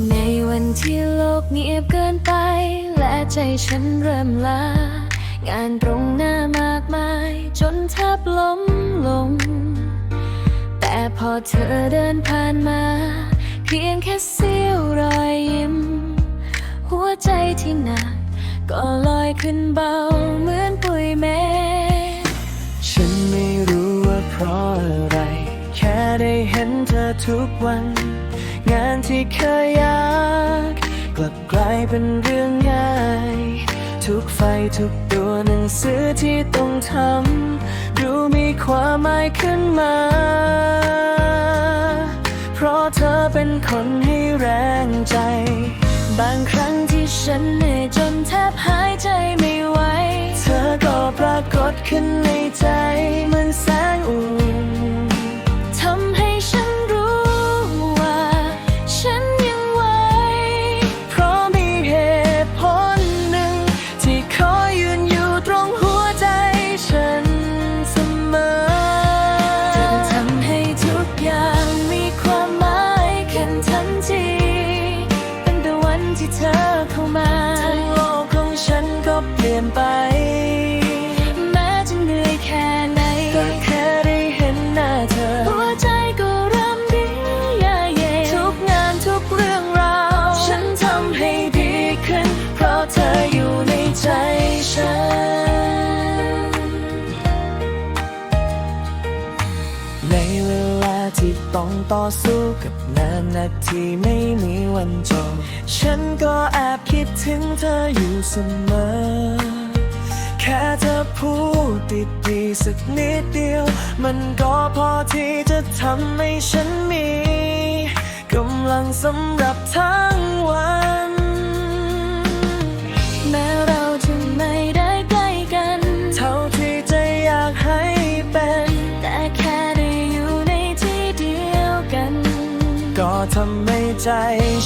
ในวันที่โลกเงียบเกินไป และใจฉันเริ่มลา งานตรงหน้ามากมาย จนแทบล้มลง แต่พอเธอเดินผ่านมา เพียงแค่เสี้ยวรอยยิ้ม หัวใจที่หนักก็ลอยขึ้นเบาเหมือนปุยเมฆฉันไม่รู้ว่าเพราะอะไร แค่ได้เห็นเธอทุกวัน งานที่เคยยาก กลับกลายเป็นเรื่องง่าย ทุกไฟทุกตัวหนังสือที่ต้องทำดูมีความหมายขึ้นมา เพราะเธอเป็นคนให้แรงใจ บางครั้งที่ฉันเหนื่อยจนแทบหายใจไม่ไหว เธอก็ปรากฏขึ้นในใจเหมือนแสงอุ่น นไป ต้องต่อสู้กับนานหนักที่ไม่มีวันจบ ฉันก็แอบคิดถึงเธออยู่เสมอ แค่เธอพูดติดีสักนิดเดียว มันก็พอที่จะทำให้ฉันมีกำลังสำหรับทั้งวันำให้ใจ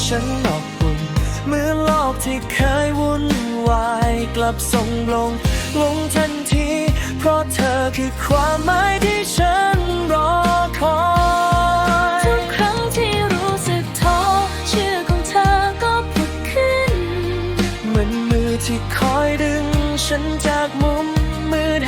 ฉันอบอุ่นเหมือนโลกที่เคยวุ่นวายกลับส่งลง ลงทันที เพราะเธอคือความหมายที่ฉันรอคอยทุกครั้งที่รู้สึกท้อชื่อของเธอก็ผุดขึ้น เหมือนมือที่คอยดึง ฉันจากมุมมืด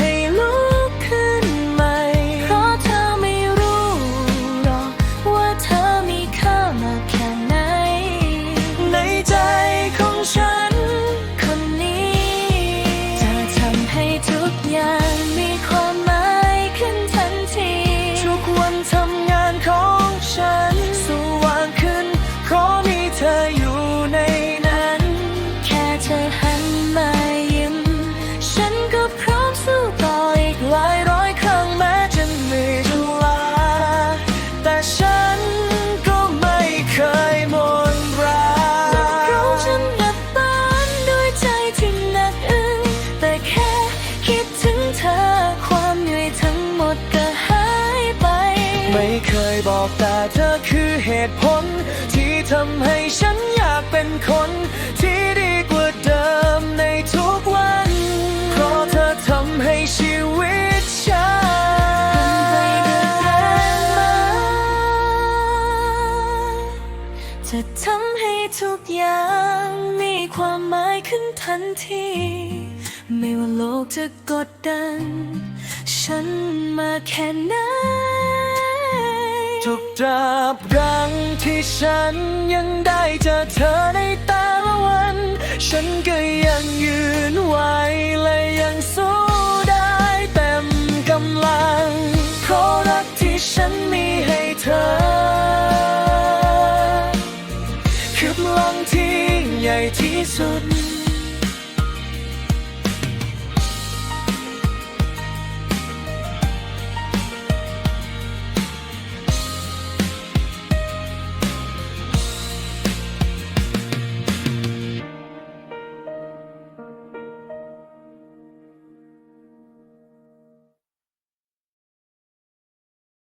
เธอคือเหตุผล ที่ทำให้ฉันอยากเป็นคน ที่ดีกว่าเดิมในทุกวัน เพราะเธอทำให้ชีวิตฉันจะทำให้ทุกอย่างมีความหมายขึ้นทันที ไม่ว่าโลกจะกดดัน ฉันมาแค่ไหน ทุกตราบรังที่ฉันยังได้เจอเธอในแต่ละวัน ฉันก็ยังยืนไหวและยังสู้ได้เต็มกำลัง เพราะรักที่ฉันมีให้เธอ คือกำลังที่ใหญ่ที่สุด